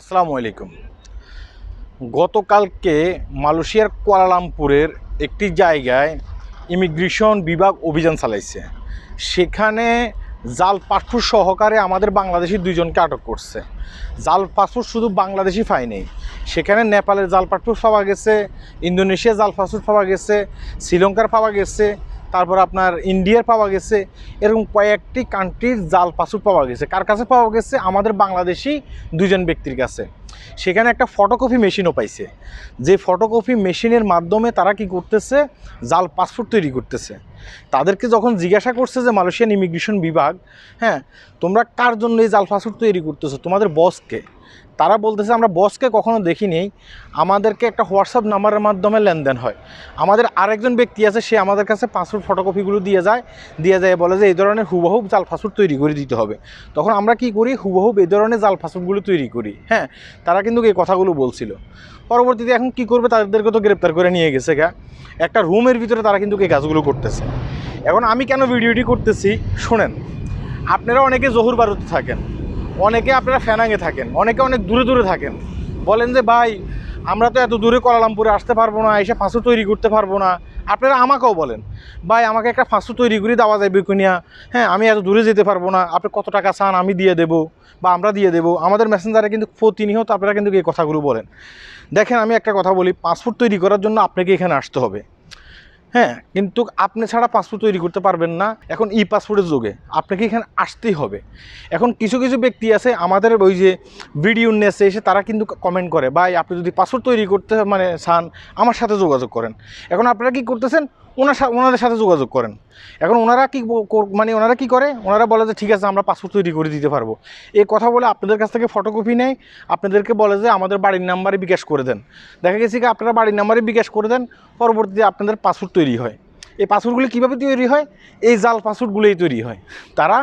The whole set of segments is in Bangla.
আসসালামু আলাইকুম। গতকালকে মালয়েশিয়ার কুয়ালালামপুরের একটি জায়গায় ইমিগ্রেশন বিভাগ অভিযান চালাইছে। সেখানে জাল পাসপোর্ট সহকারে আমাদের বাংলাদেশি দুইজনকে আটক করছে। জাল পাসপোর্ট শুধু বাংলাদেশি পায়নি সেখানে নেপালের জাল পাসপোর্ট পাওয়া গেছে ইন্দোনেশিয়া জাল পাসপোর্ট পাওয়া গেছে, শ্রীলঙ্কার পাওয়া গেছে তারপর আপনার ইন্ডিয়ার পাওয়া গেছে, এরকম কয়েকটি কান্ট্রির জাল পাসপোর্ট পাওয়া গেছে। কার কাছে পাওয়া গেছে? আমাদের বাংলাদেশি দুজন ব্যক্তির কাছে। সেখানে একটা ফটোকপি মেশিনও পাইছে। যে ফটোকপি মেশিনের মাধ্যমে তারা কি করতেছে? জাল পাসপোর্ট তৈরি করতেছে। তাদেরকে যখন জিজ্ঞাসা করছে যে মালয়েশিয়ান ইমিগ্রেশন বিভাগ হ্যাঁ তোমরা কার জন্য এই জাল পাসপোর্ট তৈরি করতেছো? তোমাদের বসকে তারা বলতেছে, আমরা বসকে কখনো দেখিনি। আমাদেরকে একটা হোয়াটসঅ্যাপ নাম্বারের মাধ্যমে লেনদেন হয়। আমাদের আরেকজন ব্যক্তি আছে, সে আমাদের কাছে পাসপোর্ট, ফটোকপিগুলো দিয়ে যায় দিয়ে যায়, বলে যে, এই ধরনের হুবহুব জাল পাসপোর্ট তৈরি করে দিতে হবে। তখন আমরা কি করি? হুবহুব এই ধরনের জাল পাসপোর্টগুলো তৈরি করি হ্যাঁ? তারা কিন্তু এই কথাগুলো বলছিল। পরবর্তীতে এখন কি করবে? তাদেরকে তো গ্রেপ্তার করে নিয়ে গেছে, গা। একটা রুমের ভিতরে তারা কিন্তু এই কাজগুলো করতেছে। এখন আমি কেন ভিডিওটি করতেছি? শোনেন, আপনারা অনেকে জহুর বারুতে থাকেন। অনেকে আপনারা ফ্যানাঙে থাকেন, অনেকে অনেক দূরে দূরে থাকেন। বলেন যে, ভাই, আমরা তো এত দূরে কলালামপুরে আসতে পারব না, এসে ফাঁসু তৈরি করতে পারব না। আপনারা আমাকেও বলেন, ভাই, আমাকে একটা ফাঁসু তৈরি করে দেওয়া যাবে কিনা? হ্যাঁ আমি এত দূরে যেতে পারব না, আপনি কত টাকা চান আমি দিয়ে দেবো বা আমরা দিয়ে দেবো। আমাদের মেসেঞ্জারে কিন্তু প্রতিনিয়ত আপনারা কিন্তু এই কথাগুলো বলেন। দেখেন, আমি একটা কথা বলি, পাসপোর্ট তৈরি করার জন্য আপনাকে এখানে আসতে হবে। হ্যাঁ কিন্তু আপনি ছাড়া পাসপোর্ট তৈরি করতে পারবেন না। এখন ই পাসপোর্টের যুগে আপনাকে এখানে আসতেই হবে। এখন কিছু কিছু ব্যক্তি আছে, আমাদের ওই যে ভিডিও নেসে এসে তারা কিন্তু কমেন্ট করে, ভাই, আপনি যদি পাসপোর্ট তৈরি করতে মানে চান, আমার সাথে যোগাযোগ করেন। এখন আপনারা কি করতেছেন? ওনার ওনাদের সাথে যোগাযোগ করেন। এখন ওনারা কি মানে ওনারা কি করে? ওনারা বলে যে, ঠিক আছে, আমরা পাসপোর্ট তৈরি করে দিতে পারব। এই কথা বলে আপনাদের কাছ থেকে ফটোকপি নেয়। আপনাদেরকে বলে যে, আমাদের বাড়ির নাম্বারে বিকাশ করে দেন। দেখা গেছে কি, আপনারা বাড়ির নাম্বারে বিকাশ করে দেন, পরবর্তীতে আপনাদের পাসপোর্ট তৈরি হয়। এই পাসপোর্টগুলি কীভাবে তৈরি হয়? এই জাল পাসপোর্টগুলোই তৈরি হয়। তারা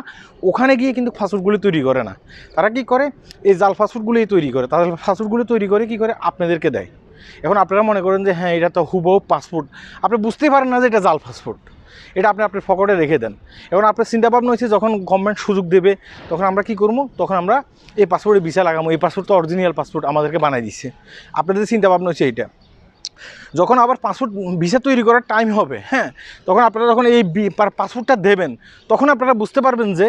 ওখানে গিয়ে কিন্তু পাসপোর্টগুলি তৈরি করে না। তারা কি করে? এই জাল পাসপোর্টগুলোই তৈরি করে। তাদের পাসপোর্টগুলো তৈরি করে কি করে? আপনাদেরকে দেয়। এখন আপনারা মনে করেন যে হ্যাঁ এটা তো হুবহু পাসপোর্ট আপনি বুঝতেই পারেন না যে এটা জাল পাসপোর্ট এটা আপনি আপনার পকেটে রেখে দেন। এখন আপনার চিন্তা ভাবনা হচ্ছে যখন গভর্নমেন্ট সুযোগ দেবে, তখন আমরা কি করব? তখন আমরা এই পাসপোর্টে ভিসা লাগাবো। এই পাসপোর্ট তো অরিজিনাল পাসপোর্ট আমাদেরকে বানাই দিচ্ছে আপনাদের চিন্তা ভাবনা হচ্ছে এইটা। যখন আবার পাসপোর্ট ভিসা তৈরি করার টাইম হবে হ্যাঁ তখন আপনারা যখন এই পাসপোর্টটা দেবেন, তখন আপনারা বুঝতে পারবেন যে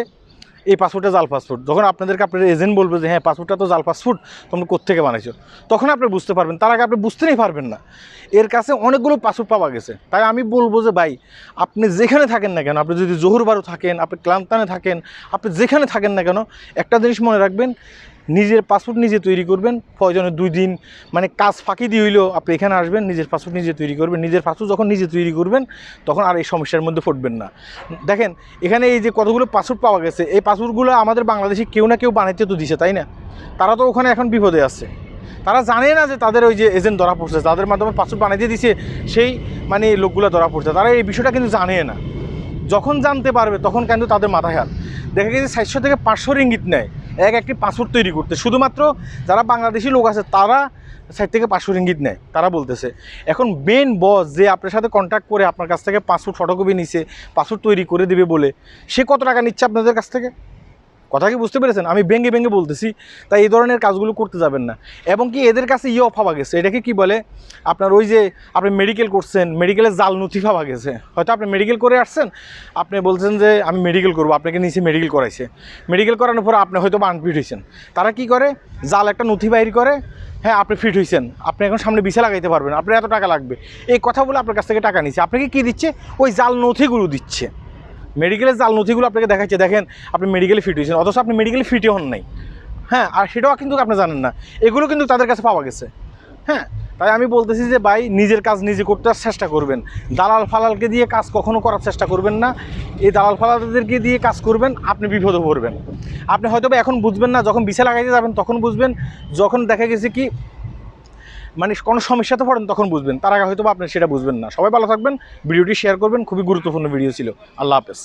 এই পাসপোর্টটা জাল পাসপোর্ট যখন আপনাদেরকে আপনার এজেন্ট বলবে যে হ্যাঁ পাসপোর্টটা তো জাল পাসপোর্ট তোমরা কোথেকে বানাইছো? তখন আপনি বুঝতে পারবেন। তার আগে আপনি বুঝতেই পারবেন না। এর কাছে অনেকগুলো পাসপোর্ট পাওয়া গেছে। তাই আমি বলব যে, ভাই, আপনি যেখানে থাকেন না কেন, আপনি যদি জহুরবারু থাকেন, আপনি ক্লান্তানে থাকেন, আপনি যেখানে থাকেন না কেন, একটা জিনিস মনে রাখবেন নিজের পাসপোর্ট নিজে তৈরি করবেন প্রয়োজনে দুই দিন মানে কাজ ফাঁকি দিয়ে হইলেও আপনি এখানে আসবেন, নিজের পাসপোর্ট নিজে তৈরি করবেন, নিজের পাসপোর্ট যখন নিজে তৈরি করবেন, তখন আর এই সমস্যার মধ্যে পড়বেন না। দেখেন, এখানে এই যে কতগুলো পাসপোর্ট পাওয়া গেছে, এই পাসপোর্টগুলো আমাদের বাংলাদেশে কেউ না কেউ বানাইতে তো দিছে, তাই না? তারা তো ওখানে এখন বিপদে আছে। তারা জানে না যে তাদের ওই যে এজেন্ট ধরা পড়ছে, তাদের মাধ্যমে পাসপোর্ট বানাইতে দিছে, সেই মানে লোকগুলো ধরা পড়ছে। তারা এই বিষয়টা কিন্তু জানে না। যখন জানতে পারবে, তখন কিন্তু তাদের মাথায় হাত। দেখা গেছে, চারশো থেকে পাঁচশো রিঙ্গিত নেয়। এক একটি পাসপোর্ট তৈরি করতে। শুধুমাত্র যারা বাংলাদেশি লোক আছে, তারা সাইড থেকে পাসওয়ার্ড ইঙ্গিত নেয়, তারা বলতেছে। এখন মেন বস যে আপনার সাথে কন্ট্যাক্ট করে, আপনার কাছ থেকে পাসপোর্ট ফটোকপি নিছে, পাসপোর্ট তৈরি করে দেবে বলে, সে কত টাকা নিচ্ছে আপনাদের কাছ থেকে? কথা কি বুঝতে পেরেছেন? আমি ভেঙে ভেঙে বলতেছি, তাই এই ধরনের কাজগুলো করতে যাবেন না। এবং কি এদের কাছে ইয়ে পাওয়া গেছে। এটাকে কি বলে? আপনার ওই যে আপনি মেডিকেল করছেন মেডিকেলের জাল নথি পাওয়া গেছে। হয়তো আপনি মেডিকেল করে আসছেন, আপনি বলছেন যে, আমি মেডিকেল করব, আপনাকে নিচে মেডিকেল করাইছে। মেডিকেল করানোর পর আপনি হয়তো আনফিট হয়েছেন তারা কি করে? জাল একটা নথি বাইর করে হ্যাঁ আপনি ফিট হয়েছেন আপনি এখন সামনে বিছা লাগাইতে পারবেন। আপনার এত টাকা লাগবে। এই কথা বলে আপনার কাছ থেকে টাকা নিচ্ছে আপনাকে কি দিচ্ছে? ওই জাল নথিগুলো দিচ্ছে। মেডিকেলের জাল নথিগুলো আপনাকে দেখাচ্ছে, দেখেন, আপনি মেডিকেলে ফিট হয়েছেন, অথচ আপনি মেডিকেলে ফিটই হন নাই। হ্যাঁ আর সেটাও কিন্তু আপনি জানেন না। এগুলো কিন্তু তাদের কাছে পাওয়া গেছে। হ্যাঁ তাই আমি বলতেছি যে, ভাই, নিজের কাজ নিজে করতে চেষ্টা করবেন। দালাল ফালালকে দিয়ে কাজ কখনো করার চেষ্টা করবেন না। এই দালাল ফালালদেরকে দিয়ে কাজ করবেন, আপনি বিপদে পড়বেন। আপনি হয়তো এখন বুঝবেন না, যখন বিছা লাগাইতে যাবেন, তখন বুঝবেন। যখন দেখা গেছে কি মানে কোনো সমস্যাতে পড়েন তখন বুঝবেন। তার আগে হয়তো আপনি সেটা বুঝবেন না। সবাই ভালো থাকবেন। ভিডিওটি শেয়ার করবেন। খুবই গুরুত্বপূর্ণ ভিডিও ছিল। আল্লাহ হাফেজ।